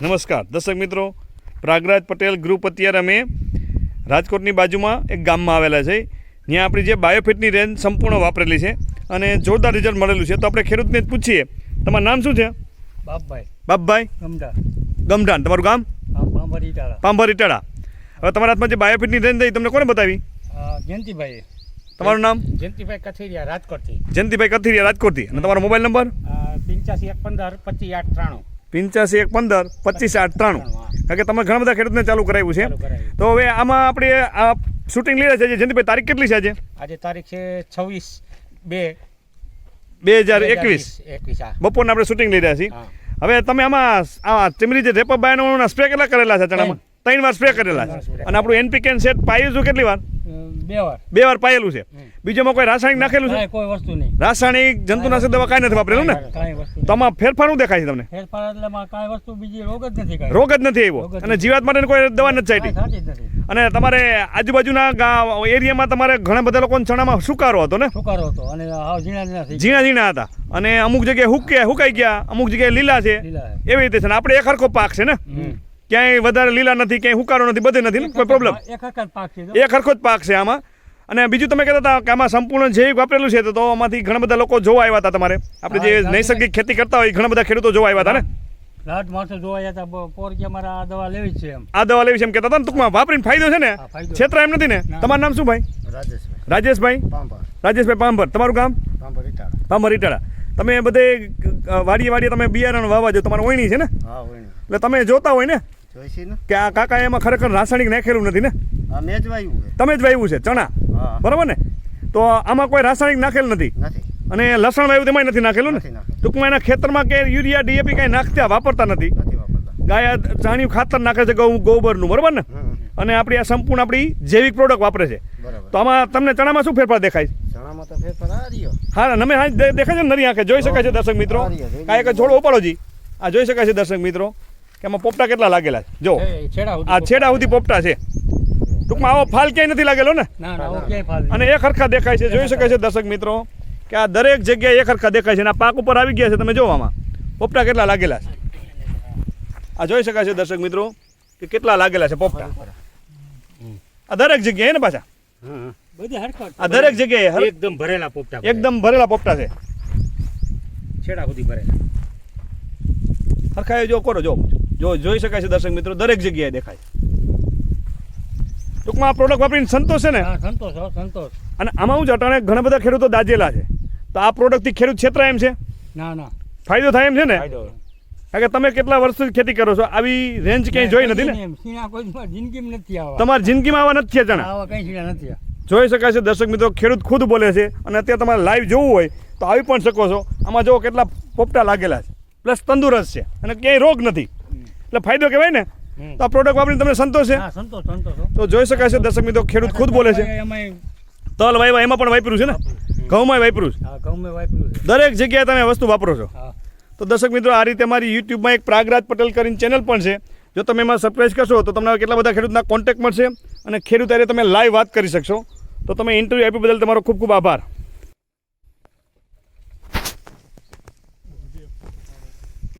નમસ્કાર. દર્શક મિત્રો પ્રાગરાજ પટેલ ગ્રુપ અત્યારે અમે રાજકોટની બાજુમાં એક ગામમાં આવેલા છે. ત્યાં આપણી જે બાયોફિટની રેન્જ સંપૂર્ણ વાપરેલી છે અને જોરદાર રિઝલ્ટ મળેલું છે. તો આપણે ખેડૂતને જ પૂછીએ તમારું નામ શું છે? બાપભાઈ. બાપભાઈ? ગમડા ગમઢાન તમારું ગામ? પાંભરી ઇટાળા હવે તમારા હાથમાં જે બાયોફિટની રેન્જ થઈ તમને કોને બતાવી? જયંતિભાઈ તમારું નામ? જયંતિભાઈ કથિરિયા રાજકોટથી. જયંતિભાઈ કથિરિયા રાજકોટથી. અને તમારો મોબાઈલ નંબર? પંચ્યાસી એક પંદર પચીસ આઠ ત્રાણું. પંચ્યાસી એક પંદર પચીસ આઠ ત્રાણું. કારણ કે તમે ઘણા બધા ખેડૂતને ચાલુ કરાવ્યું છે. તો હવે આમાં આપણે આ શૂટિંગ લીધા છે જયંતિભાઈ તારીખ કેટલી છે આજે? આજે તારીખ છે છવ્વીસ બે. બે હજાર એકવીસ. બપોરના આપણે શૂટિંગ લઈ રહ્યા છીએ હવે તમે આમાં આ ચીમરી જે રેપાબાયનો સ્પ્રે કેટલા કરેલા છે ચણામાં? ત્રણ. વાર સ્પ્રે કરેલા છે. અને આપણું એનપીકેન સેટ પાયું છું કેટલી વાર? બે વાર પાયેલું છે. બીજામાં કોઈ રાસાયણિક નાખેલું છે? કોઈ વસ્તુ નહીં. રાસાયણિક જંતુનાશક દવા કાંઈ નથી વાપરેલું ને? તમામ ફેરફારું શું દેખાય છે તમને? ફેરફાર એટલે કાંઈ વસ્તુ બીજી રોગ જ નથી રોગ જ નથી આવ્યો? અને જીવાત માટે કોઈ દવા નથી ચાટી અને તમારે આજુબાજુના એરિયામાં તમારે ઘણા બધા લોકોને ચણામાં સુકારો હતો ને? સુકારો હતો. અને ઝીણા ઝીણા હતા. અને અમુક જગ્યાએ હુક્યા હુકાઈ ગયા અમુક જગ્યાએ લીલા છે. એવી રીતે છે ને. આપણે એક હરખો પાક છે ને. ક્યાંય વધારે લીલા નથી ક્યાંય હુકારો નથી બધે નથી કોઈ પ્રોબ્લેમ એક હરખા પાક છે હરખો જ પાક છે આમાં. અને બીજું તમે કહેતા હતા કે આમાં સંપૂર્ણ જૈવિક વાપરેલું છે તો તો આમાંથી ઘણા બધા લોકો જોવા આવ્યા હતા તમારે. આપણે જે નૈસર્ગિક ખેતી કરતા હોય ઘણા બધા ખેડૂતો જોવા આવ્યા હતા ને? લાટ માણસો જોવા બ- પોર કે અમારે આ દવા લેવી છે એમ. આ દવા લેવી છે એમ કહેતા હતા ને? ટૂંકમાં વાપરીને ફાયદો છે ને? ક્ષેત્ર છેતરા એમ નથી ને? તમારું નામ શું ભાઈ? રાજેશભાઈ. રાજેશભાઈ? પાંભર રાજેશભાઈ પાંભર તમારું ગામ? પાંભર ઇટાળા પાંભર ઇટાળા તમે બધે વાડીએ વાડીએ તમે બિયારણ વાવા જો તમારે ઓયણી છે ને? એટલે તમે જોતા હોય ને? કે આ કાકા એમાં ખરેખર રાસાયણિક નાખેલું નથી ને? મેં જ વાયું તમે જ વાવ્યું છે ચણા. બરાબર ને? તો આમાં કોઈ રાસાયણિક નાખેલ નથી. અને લસણ વાવ્યું તેમાં નથી નાખેલું ને? ટૂંકમાં એના ખેતરમાં કે યુરિયા ડીએપી કાંઈ નાખતા વાપરતા નથી. ગાય ચાણિયું ખાતર નાખે છે ગૌ ગોબરનું બરાબર ને? અને આપણી આ સંપૂર્ણ આપણી જૈવિક પ્રોડક્ટ વાપરે છે. તો આમાં તમને ચણામાં શું ફેરફાર દેખાય હા તમે હા દેખાય છે ને નરી આંખે? જોઈ શકાય છે દર્શક મિત્રો? કાંઈ એક છોડો ઉપાડો જી. આ જોઈ શકાય છે દર્શક મિત્રો? કે આમાં પોપટા કેટલા લાગેલા છે? જો. આ છેડા સુધી પોપટા છે. ટૂંકમાં આવો ફાલ ક્યાંય નથી લાગેલો ને? ના ના ઓકે ફાલ અને એક હરખા દેખાય છે જોઈ શકાય છે દર્શક મિત્રો કે આ દરેક જગ્યાએ એક હરખા દેખાય છે અને આ પાક ઉપર આવી ગયા છે તમે જોવામાં આમાં. પોપટા કેટલા લાગેલા છે? આ જોઈ શકાય છે દર્શક મિત્રો કે કેટલા લાગેલા છે પોપટા? આ દરેક જગ્યાએ ને પાછા? બધી આ દરેક જગ્યાએ એકદમ ભરેલા પોપટા એકદમ ભરેલા પોપટા છે. છેડા સુધી ભરેલા. હરખા એ જો કરો જો. જો જોઈ શકાય છે દર્શક મિત્રો દરેક જગ્યાએ દેખાય. ટૂંકમાં આ પ્રોડક્ટ વાપરીને સંતોષ છે ને સંતોષ સંતોષ. અને આમાં હું જટાણે ઘણા બધા ખેડૂતો દાજેલા છે. તો આ પ્રોડક્ટથી ખેડૂત ક્ષેત્ર એમ છે? ના ના. ફાયદો થાય એમ છે ને? કારણ કે તમે કેટલા વર્ષથી ખેતી કરો છો? આવી રેન્જ ક્યાંય જોઈ નથી ને? જિંદગીમાં નથી આવા. તમારી જિંદગીમાં આવા નથી ચણા આવા કઈ સીણા નથી જોઈ શકાય છે દર્શક મિત્રો ખેડૂત ખુદ બોલે છે અને અત્યારે તમારે લાઈવ જોવું હોય તો આવી પણ શકો છો. આમાં જો કેટલા પોપટા લાગેલા છે. પ્લસ તંદુરસ્ત છે અને ક્યાંય રોગ નથી. એટલે ફાયદો કહેવાય ને? તો આ પ્રોડક્ટ વાપરીને તમને સંતોષ છે. તો જોઈ શકાય છે દર્શક મિત્રો ખેડૂત ખુદ બોલે છે. તલ વાયવા એમાં પણ વાપર્યું છે ને? ઘઉંમાં વાપર્યું છે. દરેક જગ્યાએ તમે વસ્તુ વાપરો છો. તો દર્શક મિત્રો આ રીતે મારી યુટ્યુબમાં એક પ્રાગરાજ પટેલ કરીને ચેનલ પણ છે. જો તમે એમાં સબસ્ક્રાઈબ કરશો તો તમને કેટલા બધા ખેડૂતના કોન્ટેક્ટ મળશે. અને ખેડૂત તમે લાઈવ વાત કરી શકશો. તો તમે ઇન્ટરવ્યૂ આપી બદલ તમારો ખૂબ ખૂબ આભાર.